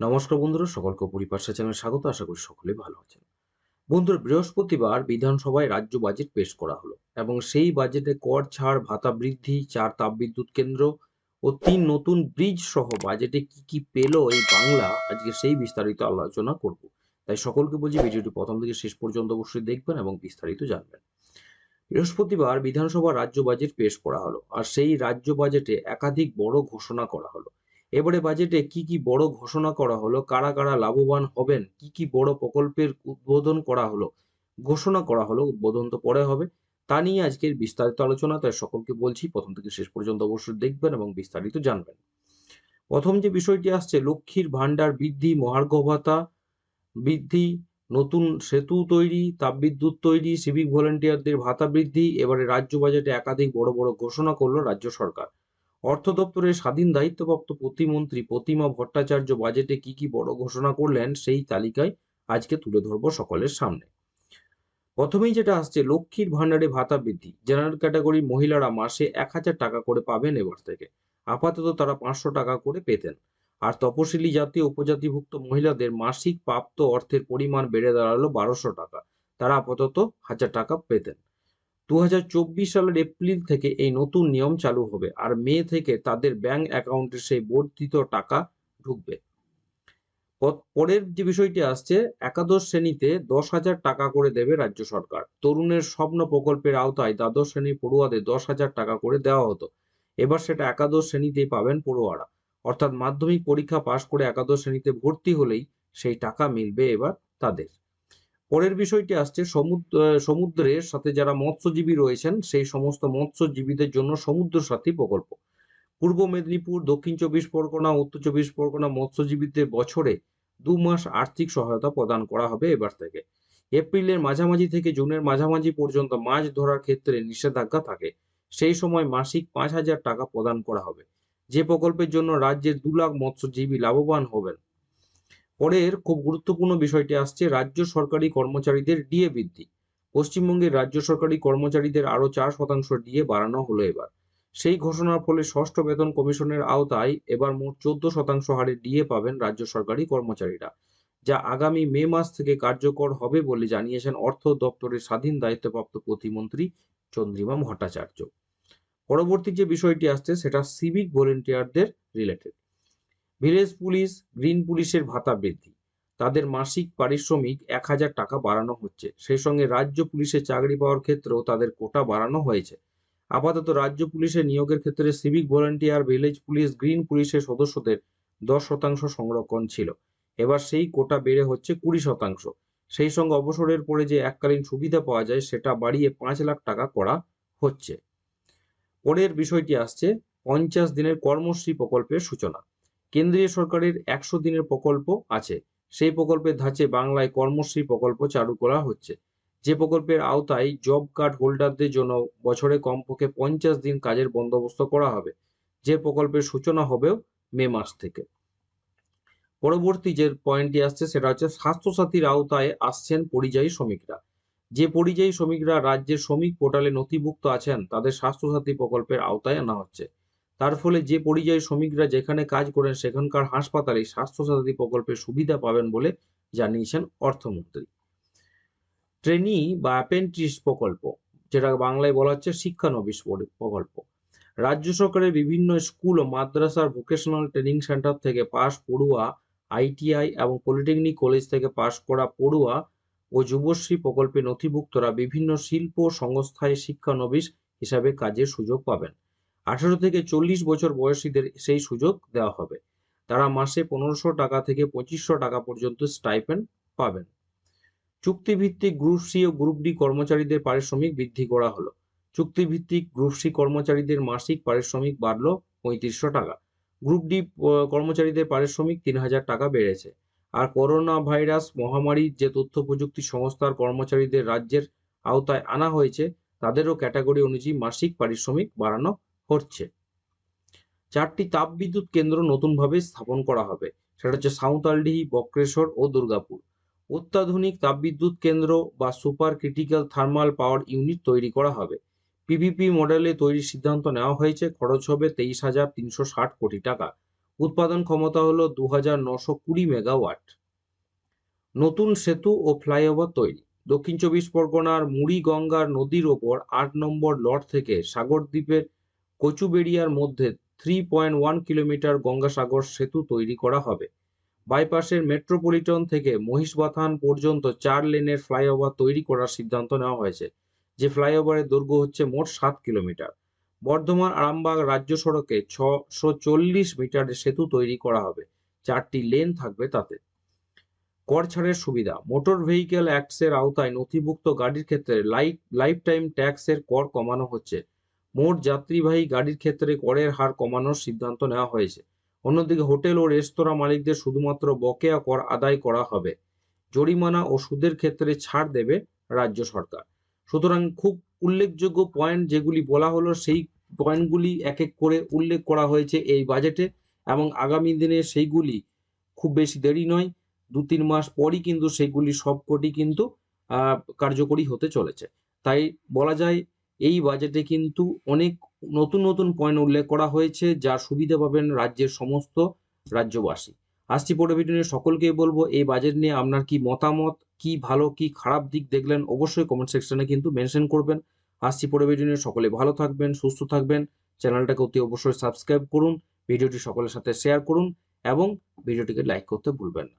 নমস্কার বন্ধুরা, সকলকে পরিপার্শ্বা চ্যানেলে স্বাগত, আশা করি সকলে ভালো আছেন। বন্ধুরা, বৃহস্পতিবার বিধানসভায় রাজ্য বাজেট পেশ করা হলো এবং সেই বাজেটে কর ছাড়, ভাতা বৃদ্ধি, চার তাপবিদ্যুৎ কেন্দ্র ও তিন নতুন ব্রিজ সহ বাজেটে কি কি পেল এই বাংলা আজকে সেই বিস্তারিত আলোচনা করব। তাই সকলকে বলছি, ভিডিওটি প্রথম থেকে শেষ পর্যন্ত অবশ্যই দেখবেন এবং বিস্তারিত জানবেন। বৃহস্পতিবার বিধানসভা রাজ্য বাজেট পেশ করা হলো আর সেই রাজ্য বাজেটে একাধিক বড় ঘোষণা করা হলো। এবারে বাজেটে কি কি বড় ঘোষণা করা হলো? কারা কারা লাভবান হবেন? কি কি বড় প্রকল্পের উদ্বোধন করা হলো? ঘোষণা করা হলো, উদ্বোধন তো পরে হবে। তা নিয়ে আজকের বিস্তারিত আলোচনা, তাই সকলকে বলছি, প্রথম থেকে শেষ পর্যন্ত অবশ্যই দেখবেন এবং বিস্তারিত জানবেন। প্রথম যে বিষয়টি আসছে, লক্ষ্মীর ভান্ডার বৃদ্ধি মহার্ঘ ভাতা বৃদ্ধি, নতুন সেতু তৈরি, তাপবিদ্যুৎ তৈরি সিভিক ভলেন্টিয়ারদের ভাতা বৃদ্ধি, এবারে রাজ্য বাজেটে একাধিক বড় বড় ঘোষণা করল রাজ্য সরকার। অর্থ দপ্তরের স্বাধীন দায়িত্বপ্রাপ্ত প্রতিমন্ত্রী প্রতিমা ভট্টাচার্য বাজেটে কি কি বড় ঘোষণা করলেন সেই তালিকায় আজকে তুলে ধরবো সকলের সামনে। প্রথমেই যেটা আসছে, লক্ষ্মীর ভাণ্ডারে ভাতা বৃদ্ধি। জেনারেল ক্যাটাগরির মহিলারা মাসে এক হাজার টাকা করে পাবেন এবার থেকে। আপাতত তারা পাঁচশো টাকা করে পেতেন। আর তপশিলি জাতি উপজাতিভুক্ত মহিলাদের মাসিক প্রাপ্ত অর্থের পরিমাণ বেড়ে দাঁড়াল বারোশো টাকা। তারা আপাতত হাজার টাকা পেতেন। দুহাজার চব্বিশ সালের এপ্রিল থেকে এই নতুন নিয়ম চালু হবে আর মে থেকে তাদের ব্যাংক অ্যাকাউন্টে সেই বর্ধিত টাকা ঢুকবে। পরের যে বিষয়টি আসছে, একাদশ শ্রেণীতে দশ হাজার টাকা করে দেবে রাজ্য সরকার। তরুণের স্বপ্ন প্রকল্পের আওতায় দ্বাদশ শ্রেণির পড়ুয়াদের দশ হাজার টাকা করে দেওয়া হতো। এবার সেটা একাদশ শ্রেণীতেই পাবেন পড়ুয়ারা। অর্থাৎ মাধ্যমিক পরীক্ষা পাশ করে একাদশ শ্রেণীতে ভর্তি হলেই সেই টাকা মিলবে এবার তাদের। পরের বিষয়টি আসছে, সমুদ্র সমুদ্রের সাথে যারা মৎস্যজীবী রয়েছেন, সেই সমস্ত মৎস্যজীবীদের জন্য সমুদ্র সাথী প্রকল্প। পূর্ব মেদিনীপুর, দক্ষিণ চব্বিশ পরগনা, উত্তর চব্বিশ পরগনা মৎস্যজীবীদের বছরে দু মাস আর্থিক সহায়তা প্রদান করা হবে এবার থেকে। এপ্রিলের মাঝামাঝি থেকে জুনের মাঝামাঝি পর্যন্ত মাছ ধরার ক্ষেত্রে নিষেধাজ্ঞা থাকে। সেই সময় মাসিক পাঁচ হাজার টাকা প্রদান করা হবে। যে প্রকল্পের জন্য রাজ্যের দু লাখ মৎস্যজীবী লাভবান হবেন পরের খুব গুরুত্বপূর্ণ বিষয়টি আসছে, রাজ্য সরকারি কর্মচারীদের ডিএ বৃদ্ধি। পশ্চিমবঙ্গের রাজ্য সরকারি কর্মচারীদের আরও চার শতাংশ ডিএ বাড়ানো হলো এবার। সেই ঘোষণার ফলে ষষ্ঠ বেতন কমিশনের আওতায় এবার মোট চোদ্দ শতাংশ হারে ডিএ পাবেন রাজ্য সরকারি কর্মচারীরা, যা আগামী মে মাস থেকে কার্যকর হবে বলে জানিয়েছেন অর্থ দপ্তরের স্বাধীন দায়িত্বপ্রাপ্ত প্রতিমন্ত্রী চন্দ্রিমা ভট্টাচার্য। পরবর্তী যে বিষয়টি আসছে, সেটা সিভিক ভলেন্টিয়ারদের রিলেটেড ভিলেজ পুলিশ, গ্রিন পুলিশের ভাতা বৃদ্ধি। তাদের মাসিক পারিশ্রমিক এক হাজার টাকা বাড়ানো হচ্ছে। সেই সঙ্গে রাজ্য পুলিশে চাকরি পাওয়ার ক্ষেত্রেও তাদের কোটা বাড়ানো হয়েছে। আপাতত রাজ্য পুলিশের নিয়োগের ক্ষেত্রে civic volunteer, village police, green পুলিশের সদস্যদের দশ শতাংশ সংরক্ষণ ছিল। এবার সেই কোটা বেড়ে হচ্ছে কুড়ি শতাংশ। সেই সঙ্গে অবসরের পরে যে এককালীন সুবিধা পাওয়া যায়, সেটা বাড়িয়ে পাঁচ লাখ টাকা করা হচ্ছে। পরের বিষয়টি আসছে পঞ্চাশ দিনের কর্মশ্রী প্রকল্পের সূচনা। কেন্দ্রীয় সরকারের একশো দিনের প্রকল্প আছে। সেই প্রকল্পের ধাঁচে বাংলায় কর্মশ্রী প্রকল্প চালু করা হচ্ছে। যে প্রকল্পের আওতায় জব কার্ড হোল্ডারদের জন্য বছরে কমপক্ষে পঞ্চাশ দিন কাজের বন্দোবস্ত করা হবে। যে প্রকল্পের সূচনা হবেও মে মাস থেকে। পরবর্তী যে পয়েন্টটি আসছে সেটা হচ্ছে স্বাস্থ্যসাথীর আওতায় আসছেন পরিযায়ী শ্রমিকরা। যে পরিযায়ী শ্রমিকরা রাজ্যের শ্রমিক পোর্টালে নথিভুক্ত আছেন, তাদের স্বাস্থ্যসাথী প্রকল্পের আওতায় আনা হচ্ছে। তার ফলে যে পরিযায়ী শ্রমিকরা যেখানে কাজ করেন সেখানকার হাসপাতালে স্বাস্থ্যসাথী প্রকল্পের সুবিধা পাবেন বলে জানিয়েছেন অর্থমন্ত্রী। ট্রেনি বা অ্যাপেন্টিস প্রকল্প, যেটা বাংলায় বলা হচ্ছে শিক্ষানবিশ প্রকল্প। রাজ্য সরকারের বিভিন্ন স্কুল ও মাদ্রাসার ভোকেশনাল ট্রেনিং সেন্টার থেকে পাশ পড়ুয়া, আইটিআই এবং পলিটেকনিক কলেজ থেকে পাশ করা পড়ুয়া ও যুবশ্রী প্রকল্পে নথিভুক্তরা বিভিন্ন শিল্প সংস্থায় শিক্ষানবিশ হিসাবে কাজের সুযোগ পাবেন। আঠারো থেকে চল্লিশ বছর বয়সীদের সেই সুযোগ দেওয়া হবে। তারা মাসে পনেরোশো টাকা থেকে পঁচিশশো টাকা পর্যন্ত স্টাইপেন্ড পাবেন। চুক্তিভিত্তিক গ্রুপ সি ও গ্রুপ ডি কর্মচারীদের পারিশ্রমিক বৃদ্ধি করা হলো। চুক্তিভিত্তিক গ্রুপ সি কর্মচারীদের মাসিক পারিশ্রমিক বাড়লো পঁয়ত্রিশশো টাকা। গ্রুপ ডি কর্মচারীদের পারিশ্রমিক তিন হাজার টাকা বেড়েছে। আর করোনা ভাইরাস মহামারীর যে তথ্য প্রযুক্তি সংস্থার কর্মচারীদের রাজ্যের আওতায় আনা হয়েছে, তাদেরও ক্যাটাগরি অনুযায়ী মাসিক পারিশ্রমিক বাড়ানো হচ্ছে। চারটি তাপবিদ্যুৎ কেন্দ্র নতুনভাবে স্থাপন করা হবে। সেটা হচ্ছে সাঁওতালডিহি বক্রেশ্বর ও দুর্গাপুর। অত্যাধুনিক তাপবিদ্যুৎ কেন্দ্র বা super critical thermal power unit তৈরি করা হবে। পিভিপি মডেলে তৈরির সিদ্ধান্ত নেওয়া হয়েছে। খরচ হবে তেইশ হাজার তিনশো ষাট কোটি টাকা। উৎপাদন ক্ষমতা হলো দু হাজার নশো কুড়ি মেগাওয়াট। নতুন সেতু ও ফ্লাইওভার তৈরি। দক্ষিণ চব্বিশ পরগনার মুড়িগঙ্গার নদীর ওপর আট নম্বর লট থেকে সাগরদ্বীপের কচুবেড়িয়ার মধ্যে three point one kilometre Gangasagar সেতু তৈরি করা হবে। বাইপাসের মেট্রোপলিটন থেকে মহিষবাথান পর্যন্ত চার লেনের ফ্লাইওভার তৈরি করার সিদ্ধান্ত নেওয়া হয়েছে, যে ফ্লাইওভারের দৈর্ঘ্য হচ্ছে মোট সাত কিলোমিটার। বর্ধমান আরামবাগ রাজ্য সড়কে ছশো চল্লিশ মিটারের সেতু তৈরি করা হবে, চারটি লেন থাকবে তাতে। কর ছাড়ের সুবিধা, মোটর ভেহিকেল অ্যাক্টসের আওতায় নথিভুক্ত গাড়ির ক্ষেত্রে লাইফ লাইফ টাইম ট্যাক্সের কর কমানো হচ্ছে। মোট যাত্রীবাহী গাড়ির ক্ষেত্রে করের হার কমানোর সিদ্ধান্ত নেওয়া হয়েছে। অন্যদিকে হোটেল ও রেস্তোরাঁ মালিকদের শুধুমাত্র বকেয়া কর আদায় করা হবে। জরিমানা ও সুদের ক্ষেত্রে ছাড় দেবে রাজ্য সরকার। সুতরাং খুব উল্লেখযোগ্য পয়েন্ট যেগুলি বলা হলো, সেই পয়েন্টগুলি এক এক করে উল্লেখ করা হয়েছে এই বাজেটে এবং আগামী দিনে সেইগুলি খুব বেশি দেরি নয় দু তিন মাস পরই কিন্তু সেগুলি সবকটি কিন্তু কার্যকরী হতে চলেছে। তাই বলা যায় এই বাজেটে কিন্তু অনেক নতুন নতুন পয়েন্ট উল্লেখ করা হয়েছে, যার সুবিধা পাবেন রাজ্যের সমস্ত রাজ্যবাসী। আসছি পরে ভিডিও নিয়ে সকলকেই বলব, এই বাজেট নিয়ে আপনার কি মতামত, কি ভালো, কি খারাপ দিক দেখলেন, অবশ্যই কমেন্ট সেকশনে কিন্তু মেনশন করবেন। আসছি পরে ভিডিও নিয়ে সকলে ভালো থাকবেন, সুস্থ থাকবেন চ্যানেলটাকে অতি অবশ্যই সাবস্ক্রাইব করুন, ভিডিওটি সকলের সাথে শেয়ার করুন, এবং ভিডিওটিকে লাইক করতে ভুলবেন না।